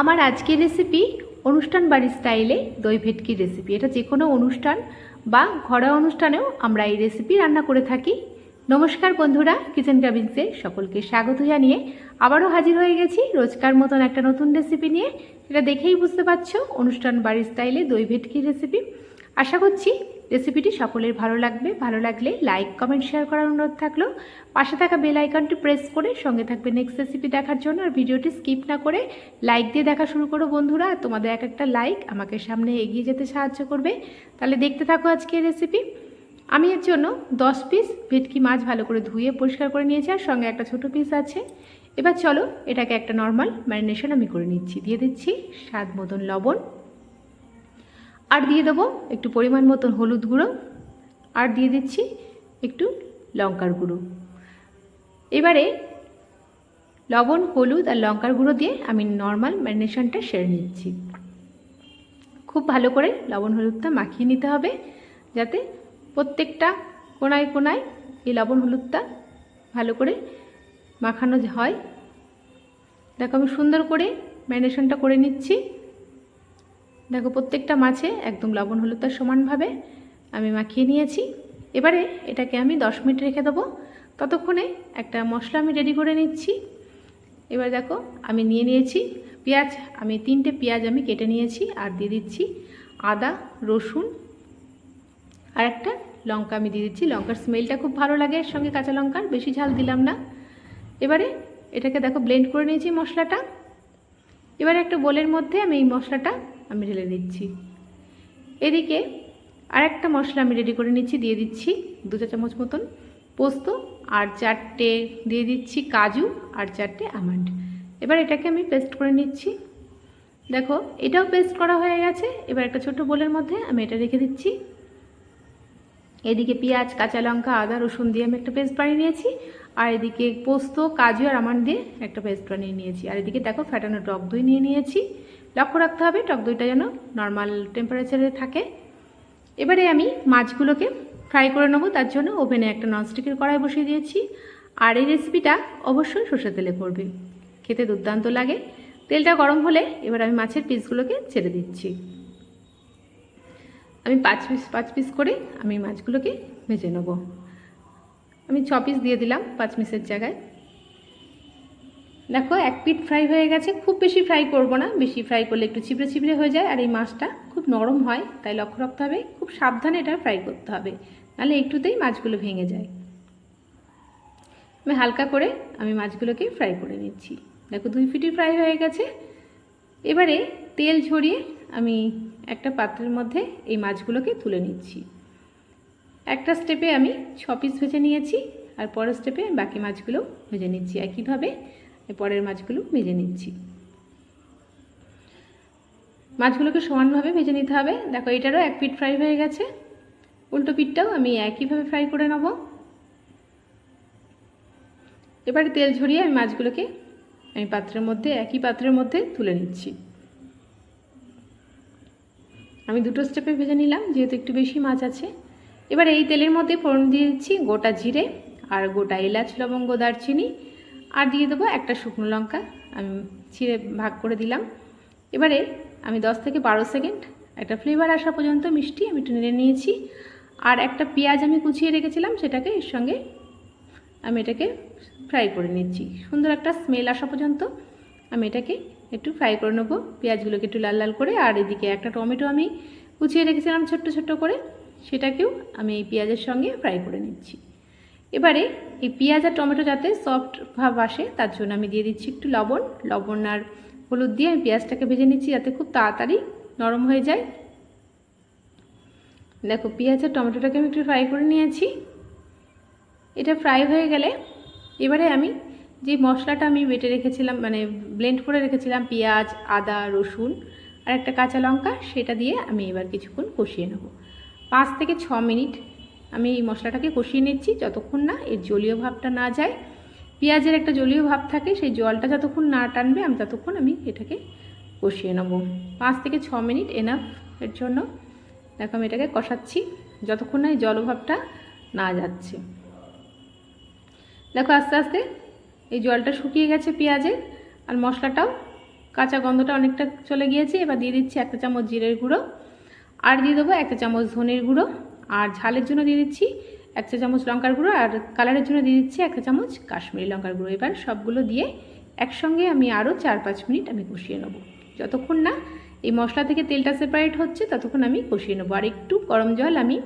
আমার আজকের রেসিপি অনুষ্ঠান বাড়ির স্টাইলে দই ভেটকির রেসিপি এটা যে কোনো অনুষ্ঠান বা ঘরোয়া অনুষ্ঠানেও আমরা এই রেসিপি রান্না করে থাকি। নমস্কার বন্ধুরা কিচেন ক্যাবিন্সে সকলকে স্বাগত জানিয়ে আবারও হাজির হয়ে গেছি রোজকার মতন একটা নতুন রেসিপি নিয়ে। এটা দেখেই বুঝতে পারছ, অনুষ্ঠান বাড়ির স্টাইলে দই ভেটকির রেসিপি আশা করছি রেসিপিটি সকলের ভালো লাগবে। ভালো লাগলে লাইক কমেন্ট শেয়ার করার অনুরোধ থাকল। পাশে থাকা বেল আইকনটি প্রেস করে সঙ্গে থাকবে নেক্সট রেসিপি দেখার জন্য। আর ভিডিওটি স্কিপ না করে লাইক দিয়ে দেখা শুরু করো বন্ধুরা। তোমাদের এক একটা লাইক আমাকে সামনে এগিয়ে যেতে সাহায্য করবে। তাহলে দেখতে থাকো আজকের রেসিপি আমি এর জন্য দশ পিস ভেটকি মাছ ভালো করে ধুয়ে পরিষ্কার করে নিয়েছি। আর সঙ্গে একটা ছোটো পিস আছে। এবার চলো এটাকে একটা নর্মাল ম্যারিনেশন আমি করে নিচ্ছি। দিয়ে দিচ্ছি স্বাদ মতন লবণ। আর দিয়ে দেবো একটু পরিমাণ মতন হলুদ গুঁড়ো আর দিয়ে দিচ্ছি একটু লঙ্কার গুঁড়ো। এবারে লবণ, হলুদ আর লঙ্কার গুঁড়ো দিয়ে আমি নর্মাল ম্যারিনেশনটা সেরে নিচ্ছি। খুব ভালো করে লবণ, হলুদটা মাখিয়ে নিতে হবে যাতে প্রত্যেকটা কোনায় কোনায় এই লবণ, হলুদটা ভালো করে মাখানো হয়। দেখো আমি সুন্দর করে ম্যারিনেশনটা করে নিচ্ছি। দেখো, প্রত্যেকটা মাছে একদম লবণ, হলুদটা সমানভাবে আমি মাখিয়ে নিয়েছি। এবারে এটাকে আমি দশ মিনিট রেখে দেবো। ততক্ষণে একটা মশলা আমি রেডি করে নিচ্ছি। এবার দেখো, আমি নিয়ে নিয়েছি পেঁয়াজ। আমি তিনটে পেঁয়াজ আমি কেটে নিয়েছি আর দিয়ে দিচ্ছি আদা, রসুন আর একটা লঙ্কা আমি দিয়ে দিচ্ছি। লঙ্কার স্মেলটা খুব ভালো লাগে এর সঙ্গে কাঁচা লঙ্কার, বেশি ঝাল দিলাম না। এবারে এটাকে দেখো ব্লেন্ড করে নিয়েছি মশলাটা। এবারে একটা বোলের মধ্যে আমি এই মশলাটা আমি ঢেলে দিচ্ছি এদিকে আরেকটা মশলা আমি রেডি করে নিচ্ছি, দিয়ে দিচ্ছি দু চা চামচ মতন পোস্ত আর চারটে, দিয়ে দিচ্ছি কাজু আর চারটে আমন্ড। এবার এটাকে আমি পেস্ট করে নিচ্ছি। দেখো, এটাও পেস্ট করা হয়ে গেছে। এবার একটা ছোট বোলের মধ্যে আমি এটা রেখে দিচ্ছি। এদিকে পেঁয়াজ, কাঁচা লঙ্কা, আদা, রসুন দিয়ে আমি একটা পেস্ট বানিয়ে নিয়েছি। আর এদিকে পোস্ত, কাজু আর আমন্ড দিয়ে একটা পেস্ট বানিয়ে নিয়েছি। আর এদিকে দেখো ফ্যাটানো টক দই নিয়ে নিয়েছি। লক্ষ্য রাখতে হবে টক দইটা যেন নর্মাল টেম্পারেচারে থাকে। এবারে আমি মাছগুলোকে ফ্রাই করে নেব, তার জন্য ওভেনে একটা ননস্টিকের কড়াই বসিয়ে দিয়েছি। আর এই রেসিপিটা অবশ্যই সর্ষে তেলে করবে। খেতে দুর্দান্ত লাগে। তেলটা গরম হলে এবার আমি মাছের পিসগুলোকে ছেড়ে দিচ্ছি। আমি পাঁচ পিস পাঁচ পিস করে আমি মাছগুলোকে ভেজে নেব। আমি ছ পিস দিয়ে দিলাম পাঁচ পিসের জায়গায়। দেখো, এক পিট ফ্রাই হয়ে গেছে। খুব বেশি ফ্রাই করব না। বেশি ফ্রাই করলে একটু চিপড়ে চিপড়ে হয়ে যায়। আর এই মাছটা খুব নরম হয়, তাই লক্ষ্য রাখতে হবে। খুব সাবধানে এটা ফ্রাই করতে হবে। নাহলে একটুতেই মাছগুলো ভেঙে যায়। আমি হালকা করে আমি মাছগুলোকে ফ্রাই করে নিচ্ছি। দেখো, দুই ফিটি ফ্রাই হয়ে গেছে। এবারে তেল ঝরিয়ে আমি একটা পাত্রের মধ্যে এই মাছগুলোকে তুলে নিচ্ছি। একটা স্টেপে আমি ছ পিস ভেজে নিয়েছি। আর পরের স্টেপে বাকি মাছগুলো ভেজে নিচ্ছি। একইভাবে পরের মাছগুলো ভেজে নিচ্ছি। মাছগুলোকে সমানভাবে ভেজে নিতে হবে। দেখো, এটারও এক পিঠ ফ্রাই হয়ে গেছে। উল্টো পিঠটাও আমি একইভাবে ফ্রাই করে নেব। এবারে তেল ঝরিয়ে আমি মাছগুলোকে আমি পাত্রের মধ্যে, একই পাত্রের মধ্যে তুলে নিচ্ছি। আমি দুটো স্টেপে ভেজে নিলাম, যেহেতু একটু বেশি মাছ আছে। এবার এই তেলের মধ্যে ফোড়ন দিয়ে দিচ্ছি গোটা জিরে আর গোটা এলাচ, লবঙ্গ, দারচিনি আর দিয়ে দেবো একটা শুকনো লঙ্কা। আমি ছিঁড়ে ভাগ করে দিলাম। এবারে আমি দশ থেকে বারো সেকেন্ড একটা ফ্লেভার আসা পর্যন্ত মিষ্টি আমি একটু নেড়ে নিয়েছি। আর একটা পেঁয়াজ আমি কুচিয়ে রেখেছিলাম, সেটাকে এর সঙ্গে আমি এটাকে ফ্রাই করে নিচ্ছি। সুন্দর একটা স্মেল আসা পর্যন্ত আমি এটাকে একটু ফ্রাই করে নেব। পেঁয়াজগুলোকে একটু লাল লাল করে। আর এদিকে একটা টমেটো আমি কুচিয়ে রেখেছিলাম ছোট্ট ছোট্ট করে, সেটাকেও আমি এই পেঁয়াজের সঙ্গে ফ্রাই করে নিচ্ছি। এবারে এই পেঁয়াজ আর টমেটো যাতে সফট ভাব আসে, তার জন্য আমি দিয়ে দিচ্ছি একটু লবণ। লবণ আর হলুদ দিয়ে আমি পেঁয়াজটাকে ভেজে নিচ্ছি যাতে খুব তাড়াতাড়ি নরম হয়ে যায়। দেখো, পেঁয়াজ আর টমেটোটাকে আমি একটু ফ্রাই করে নিয়েছি। এটা ফ্রাই হয়ে গেলে এবারে আমি যে মশলাটা আমি বেটে রেখেছিলাম মানে ব্লেন্ড করে রেখেছিলাম, পেঁয়াজ, আদা, রসুন আর একটা কাঁচা লঙ্কা, সেটা দিয়ে আমি এবার কিছুক্ষণ কষিয়ে নেব। পাঁচ থেকে ছ মিনিট আমি এই মশলাটাকে কষিয়ে নিচ্ছি, যতক্ষণ না এর জলীয় ভাবটা না যায়। পেঁয়াজের একটা জলীয় ভাব থাকে, সেই জলটা যতক্ষণ না টানবে, আমি ততক্ষণ আমি এটাকে কষিয়ে নেব। পাঁচ থেকে ছ মিনিট এনাফ এর জন্য। দেখো আমি এটাকে কষাচ্ছি, যতক্ষণ না এই জলভাবটা না যাচ্ছে। দেখো আস্তে আস্তে এই জলটা শুকিয়ে গেছে পেঁয়াজের আর মশলাটাও, কাঁচা গন্ধটা অনেকটা চলে গিয়েছে। এবার দিয়ে দিচ্ছি একটা চামচ জিরের গুঁড়ো, আর দিয়ে দেবো একটা চামচ ধনের গুঁড়ো। আর ঝালের জন্য দিয়ে দিচ্ছি একটা চামচ লঙ্কার গুঁড়ো আর কালারের জন্য দিয়ে দিচ্ছি একটা চামচ কাশ্মীরি লঙ্কার গুঁড়ো। এবার সবগুলো দিয়ে একসঙ্গে আমি আরও চার পাঁচ মিনিট আমি কষিয়ে নেব। যতক্ষণ না এই মশলা থেকে তেলটা সেপারেট হচ্ছে, ততক্ষণ আমি কষিয়ে নেব। আর একটু গরম জল আমি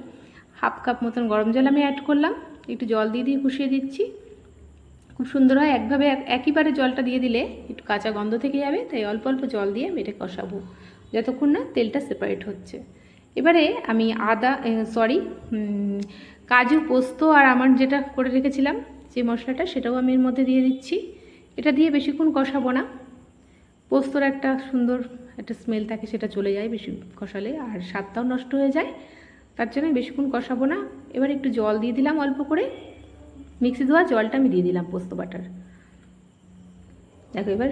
হাফ কাপ মতন গরম জল আমি অ্যাড করলাম। একটু জল দিয়ে দিয়ে কষিয়ে দিচ্ছি। খুব সুন্দর হয়। একভাবে এক- একইবারে জলটা দিয়ে দিলে একটু কাঁচা গন্ধ থেকে যাবে। তাই অল্প অল্প জল দিয়ে আমি এটা কষাবো, যতক্ষণ না তেলটা সেপারেট হচ্ছে। এবারে আমি আদা সরি কাজু পোস্ত আর আমার যেটা করে রেখেছিলাম যে মশলাটা সেটাও আমি এর মধ্যে দিয়ে দিচ্ছি। এটা দিয়ে বেশিক্ষণ কষাবো না। পোস্তর একটা সুন্দর একটা স্মেল থাকে, সেটা চলে যায় বেশি কষালে আর স্বাদটাও নষ্ট হয়ে যায়। তার জন্য বেশিক্ষণ কষাবো না। এবার একটু জল দিয়ে দিলাম অল্প করে। মিক্সি ধোয়া জলটা আমি দিয়ে দিলাম পোস্ত বাটার। দেখো এবার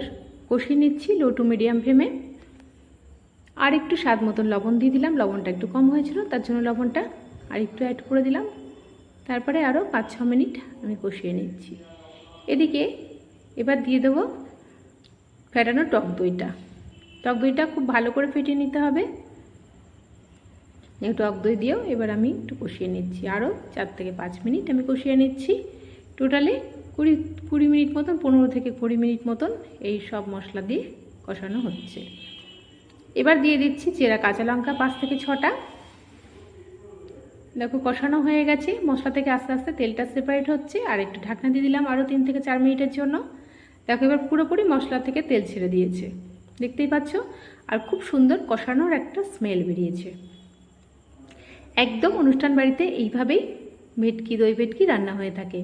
কষিয়ে নিচ্ছি লো টু মিডিয়াম ফ্লেমে। আর একটু স্বাদ মতন লবণ দিয়ে দিলাম। লবণটা একটু কম হয়েছিল, তার জন্য লবণটা আর একটু অ্যাড করে দিলাম। তারপরে আরও পাঁচ ছ মিনিট আমি কষিয়ে নিচ্ছি। এদিকে এবার দিয়ে দেবো ফেটানো টক দইটা। টক দইটা খুব ভালো করে ফেটিয়ে নিতে হবে। টক দই দিয়েও এবার আমি একটু কষিয়ে নিচ্ছি। আরও চার থেকে পাঁচ মিনিট আমি কষিয়ে নিচ্ছি। টোটালি কুড়ি কুড়ি মিনিট মতন, পনেরো থেকে কুড়ি মিনিট মতন এই সব মশলা দিয়ে কষানো হচ্ছে। এবার দিয়ে দিচ্ছি চেরা কাঁচা লঙ্কা পাঁচ থেকে ছটা। দেখো কষানো হয়ে গেছে, মশলা থেকে আস্তে আস্তে তেলটা সেপারেট হচ্ছে, আর একটু ঢাকনা দিয়ে দিলাম আরও তিন থেকে চার মিনিটের জন্য। দেখো এবার পুরোপুরি মশলা থেকে তেল ছেড়ে দিয়েছে, দেখতেই পাচ্ছ? আর খুব সুন্দর কষানোর একটা স্মেল বেরিয়েছে। একদম অনুষ্ঠান বাড়িতে এইভাবেই ভেটকি, দই ভেটকি রান্না হয়ে থাকে।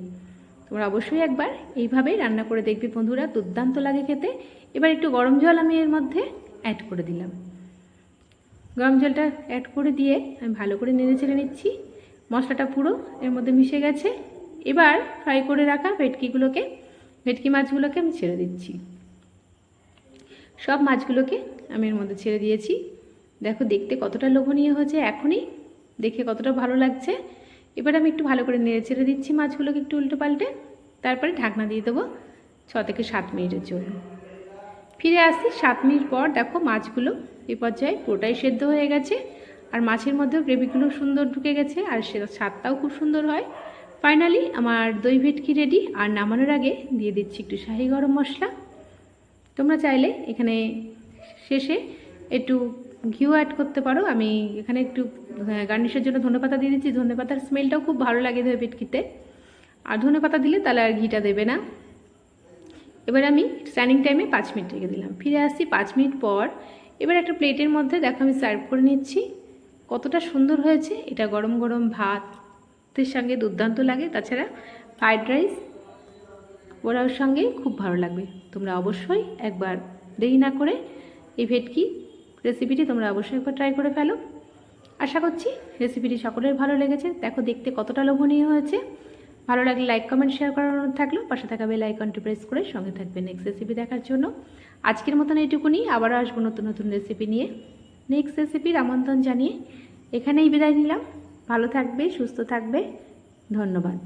তোমরা অবশ্যই একবার এইভাবেই রান্না করে দেখবে বন্ধুরা, দুর্দান্ত লাগে খেতে। এবার একটু গরম জল আমি এর মধ্যে অ্যাড করে দিলাম। গরম জলটা অ্যাড করে দিয়ে আমি ভালো করে নেড়ে ছেড়ে নিচ্ছি। মশলাটা পুরো এর মধ্যে মিশে গেছে। এবার ফ্রাই করে রাখা ভেটকিগুলোকে, ভেটকি মাছগুলোকে আমি ছেড়ে দিচ্ছি। সব মাছগুলোকে আমি এর মধ্যে ছেড়ে দিয়েছি। দেখো দেখতে কতটা লোভনীয় হয়েছে এখনই। দেখে কতটা ভালো লাগছে। এবার আমি একটু ভালো করে নেড়ে ছেড়ে দিচ্ছি মাছগুলোকে একটু উল্টো পাল্টে তারপরে ঢাকনা দিয়ে দেবো ছ থেকে সাত মিনিটের জন্য। ফিরে আসছি সাত মিনিট পর। দেখো মাছগুলো এই পর্যায়ে পুরোটাই সেদ্ধ হয়ে গেছে। আর মাছের মধ্যেও গ্রেভিগুলো সুন্দর ঢুকে গেছে আর সে স্বাদটাও খুব সুন্দর হয়। ফাইনালি আমার দই ভেটকি রেডি আর নামানোর আগে দিয়ে দিচ্ছি একটু শাহি গরম মশলা। তোমরা চাইলে এখানে শেষে একটু ঘিও অ্যাড করতে পারো। আমি এখানে একটু গার্নিশের জন্য ধনেপাতা দিয়ে দিচ্ছি। ধনেপাতার স্মেলটাও খুব ভালো লাগে দই ভেটকিতে। আর ধনেপাতা দিলে তাহলে আর ঘিটা দেবে না। এবার আমি স্ট্যান্ডিং টাইমে পাঁচ মিনিট রেখে দিলাম। ফিরে আসছি পাঁচ মিনিট পর। এবার একটা প্লেটের মধ্যে দেখো আমি সার্ভ করে নিচ্ছি। কতটা সুন্দর হয়েছে। এটা গরম গরম ভাতের সঙ্গে দুর্দান্ত লাগে। তাছাড়া ফ্রাইড রাইস ওরার সঙ্গে খুব ভালো লাগবে। তোমরা অবশ্যই একবার দেরি না করে এই ভেটকি রেসিপিটি তোমরা অবশ্যই একবার ট্রাই করে ফেলো। আশা করছি রেসিপিটি সকলের ভালো লেগেছে। দেখো দেখতে কতটা লোভনীয় হয়েছে। ভালো লাগলে লাইক কমেন্ট শেয়ার করার অনুরোধ থাকল। পাশে থাকা বেল আইকনটি প্রেস করে সঙ্গে থাকবে নেক্সট রেসিপি দেখার জন্য। আজকের মতন এইটুকুনি, আবারও আসব নতুন নতুন রেসিপি নিয়ে। নেক্সট রেসিপির আমন্ত্রণ জানিয়ে এখানেই বিদায় নিলাম। ভালো থাকবে, সুস্থ থাকবে। ধন্যবাদ।